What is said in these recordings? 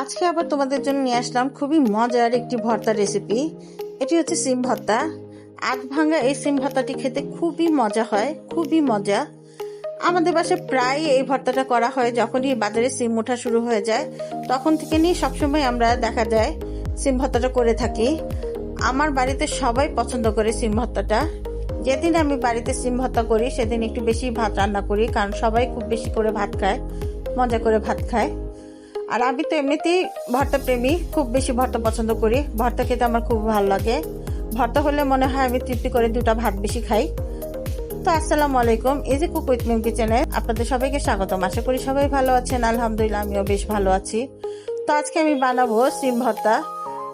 আজকে আবার তোমাদের জন্য নিয়ে আসলাম খুবই মজার একটি ভর্তা রেসিপি এটি হচ্ছে সিম ভর্তা। আট ভাঙা এই সিম ভর্তাটি খেতে খুবই মজা হয়, খুবই মজা। আমাদের বাসায় প্রায় এই ভর্তাটা করা হয় যখনই বাজারে সিম ওঠা শুরু হয়ে যায়, তখন থেকে নিয়ে সবসময় আমরা দেখা যায় সিম ভর্তাটা করে থাকি। আমার বাড়িতে সবাই পছন্দ করে সিম ভর্তাটা। যেদিন আমি বাড়িতে সিম ভর্তা করি, সেদিন একটু বেশি ভাত রান্না করি, কারণ সবাই খুব বেশি করে ভাত খায়, মজা করে ভাত খায়। আর আমি তো এমনিতেই ভর্তা প্রেমী, খুব বেশি ভর্তা পছন্দ করি। ভর্তা খেতে আমার খুব ভালো লাগে। ভর্তা হলে মনে হয় আমি তৃপ্তি করে দুটা ভাত বেশি খাই। তো আসসালামু আলাইকুম, এই যে কুক উইথ মিম কিচেনে আপনাদের সবাইকে স্বাগতম। আশা করি সবাই ভালো আছেন, আলহামদুলিল্লাহ আমিও বেশ ভালো আছি। তো আজকে আমি বানাবো সিম ভর্তা।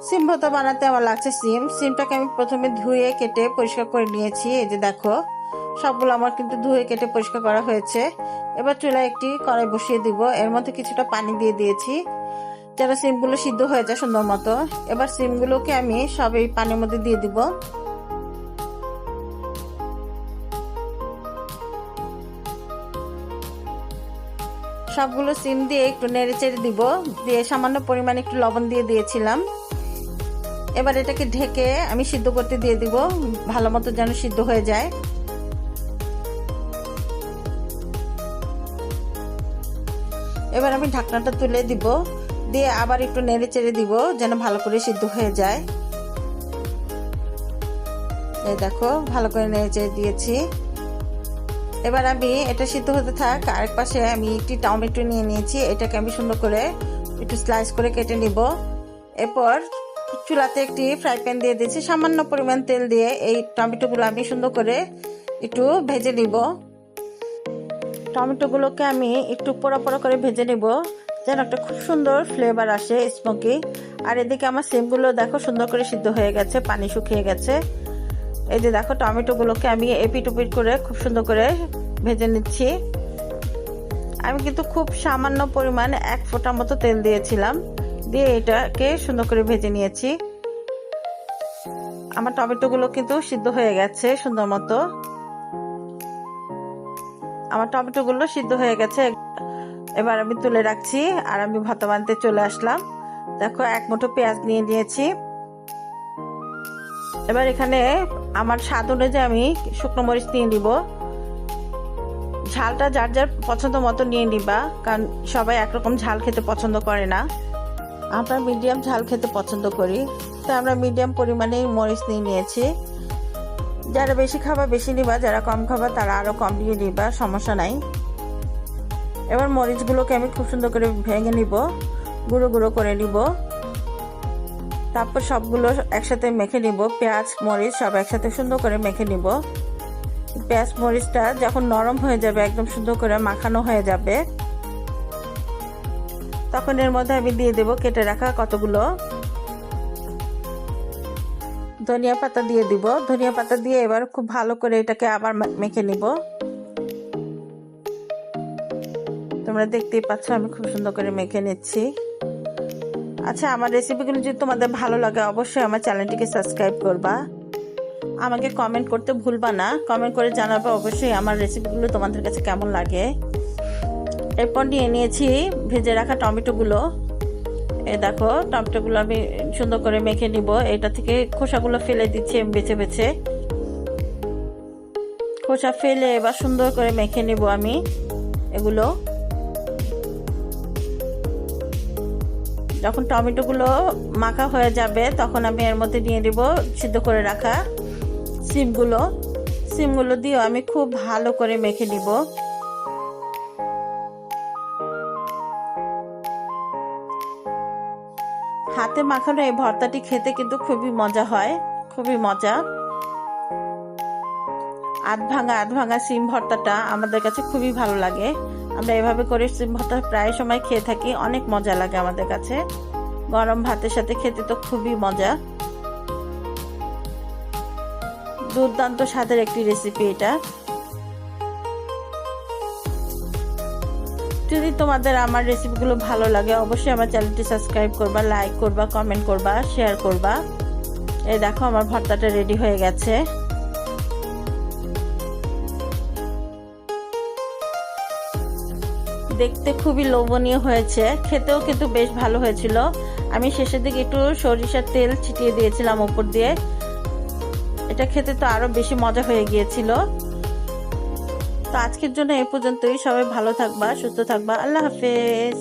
সিম ভর্তা বানাতে আমার লাগছে সিম। সিমটাকে আমি প্রথমে ধুয়ে, কেটে পরিষ্কার করে নিয়েছি। এই যে দেখো সবগুলো আমার কিন্তু ধুয়ে কেটে পরিষ্কার করা হয়েছে। এবার চুলায় একটি কড়াই বসিয়ে দিব। এর মধ্যে কিছুটা পানি দিয়ে দিয়েছি। যেন সিমগুলো সিদ্ধ হয়ে যায় সুন্দর মতো। এবার সিমগুলোকে আমি সব এই পানির মধ্যে দিয়ে দিব। সবগুলো সিম দিয়ে একটু নেড়ে চেড়ে দিব। দিয়ে সামান্য পরিমাণে একটু লবণ দিয়ে দিয়েছিলাম। এবার এটাকে ঢেকে আমি সিদ্ধ করতে দিয়ে দিব। ভালো মতো যেন সিদ্ধ হয়ে যায়। এবার আমি ঢাকনাটা তুলে দিব, দিয়ে আবার একটু নেড়ে চেড়ে দিব যেন ভালো করে সিদ্ধ হয়ে যায়। এই দেখো, ভালো করে নেড়ে চেড়ে দিয়েছি। এবার আমি এটা সিদ্ধ হতে থাক, আরেক পাশে আমি একটি টমেটো নিয়ে নিয়েছি, এটাকে আমি সুন্দর করে একটু স্লাইস করে কেটে নিব। এরপর চুলাতে একটি ফ্রাই প্যান দিয়ে দিয়েছি, সামান্য পরিমাণ তেল দিয়ে এই টমেটোগুলো আমি সুন্দর করে একটু ভেজে নিব। টমেটোগুলোকে আমি একটু পোড়া পোড়া করে ভেজে নেব। যেন একটা খুব সুন্দর ফ্লেভার আসে স্মোকি আর এদিকে আমার সিমগুলো দেখো সুন্দর করে সিদ্ধ হয়ে গেছে, পানি শুকিয়ে গেছে। এই যে দেখো টমেটোগুলোকে আমি এপিট উপিট করে খুব সুন্দর করে ভেজে নিচ্ছি। আমি কিন্তু খুব সামান্য পরিমাণ এক ফোঁটা মতো তেল দিয়েছিলাম। দিয়ে এটাকে সুন্দর করে ভেজে নিয়েছি। আমার টমেটোগুলো কিন্তু সিদ্ধ হয়ে গেছে সুন্দর মতো। আমার টমেটোগুলো সিদ্ধ হয়ে গেছে। এবার আমি তুলে রাখছি আর আমি ভাত বানতে চলে আসলাম। দেখো, এক মুঠো পেঁয়াজ নিয়ে নিয়েছি। এবার এখানে আমার স্বাদ অনুযায়ী আমি শুকনো মরিচ নিয়ে নিব। ঝালটা যার যার পছন্দ মতো নিয়ে নিবা, কারণ সবাই একরকম ঝাল খেতে পছন্দ করে না। আমরা মিডিয়াম ঝাল খেতে পছন্দ করি তো আমরা মিডিয়াম পরিমাণে মরিচ নিয়ে নিয়েছি। যারা বেশি খাবা, বেশি নিবা, যারা কম খাবা, তারা আরও কম দিয়ে নিবা, সমস্যা নাই। এবার মরিচগুলোকে আমি খুব সুন্দর করে ভেঙে নিব, গুঁড়ো গুঁড়ো করে নিব। তারপর সবগুলো একসাথে মেখে নিব, পেঁয়াজ, মরিচ সব একসাথে সুন্দর করে মেখে নিব। পেঁয়াজ, মরিচটা যখন নরম হয়ে যাবে, একদম সুন্দর করে মাখানো হয়ে যাবে, তখন এর মধ্যে আমি দিয়ে দেব কেটে রাখা কতগুলো ধনিয়া পাতা দিয়ে দিব। ধনিয়া পাতা দিয়ে এবার খুব ভালো করে এটাকে আবার মেখে নিব। তোমরা দেখতেই পাচ্ছ আমি খুব সুন্দর করে মেখে নিচ্ছি। আচ্ছা আমার রেসিপিগুলো যদি তোমাদের ভালো লাগে, অবশ্যই আমার চ্যানেলটিকে সাবস্ক্রাইব করবা। আমাকে কমেন্ট করতে ভুলবা না। কমেন্ট করে জানাবে অবশ্যই আমার রেসিপিগুলো তোমাদের কাছে কেমন লাগে। এরপর নিয়ে নিয়েছি ভেজে রাখা টমেটোগুলো। এ দেখো টমেটোগুলো আমি সুন্দর করে মেখে নিব। এটা থেকে খোসাগুলো ফেলে দিচ্ছি আমি বেছে বেছে। খোসা ফেলে এবার সুন্দর করে মেখে নিব আমি এগুলো। যখন টমেটোগুলো মাখা হয়ে যাবে, তখন আমি এর মধ্যে নিয়ে দিব সিদ্ধ করে রাখা সিমগুলো। সিমগুলো দিয়েও আমি খুব ভালো করে মেখে নিব। হাতে মাখানো এই ভর্তাটি খেতে কিন্তু খুবই মজা হয়, খুবই মজা। আধ ভাঙা আধ ভাঙা সিম ভর্তাটা আমাদের কাছে খুবই ভালো লাগে। আমরা এভাবে করে সিম ভর্তা প্রায় সময় খেয়ে থাকি, অনেক মজা লাগে আমাদের কাছে। গরম ভাতের সাথে খেতে তো খুবই মজা। দুর্দান্ত স্বাদের একটি রেসিপি এটা। যদি তোমাদের আমার রেসিপিগুলো ভালো লাগে, অবশ্যই আমার চ্যানেলটি সাবস্ক্রাইব করবা লাইক করবা কমেন্ট করবা শেয়ার করবা। এ দেখো আমার ভর্তাটা রেডি হয়ে গেছে। দেখতে খুবই লোভনীয় হয়েছে, খেতেও কিন্তু বেশ ভালো হয়েছিল। আমি শেষের দিকে একটু সরিষার তেল ছিটিয়ে দিয়েছিলাম ওপর দিয়ে। এটা খেতে তো আরও বেশি মজা হয়ে গিয়েছিল। তো আজকের জন্য এ পর্যন্তই। সবাই ভালো থাকবা সুস্থ থাকবা। আল্লাহ হাফেজ।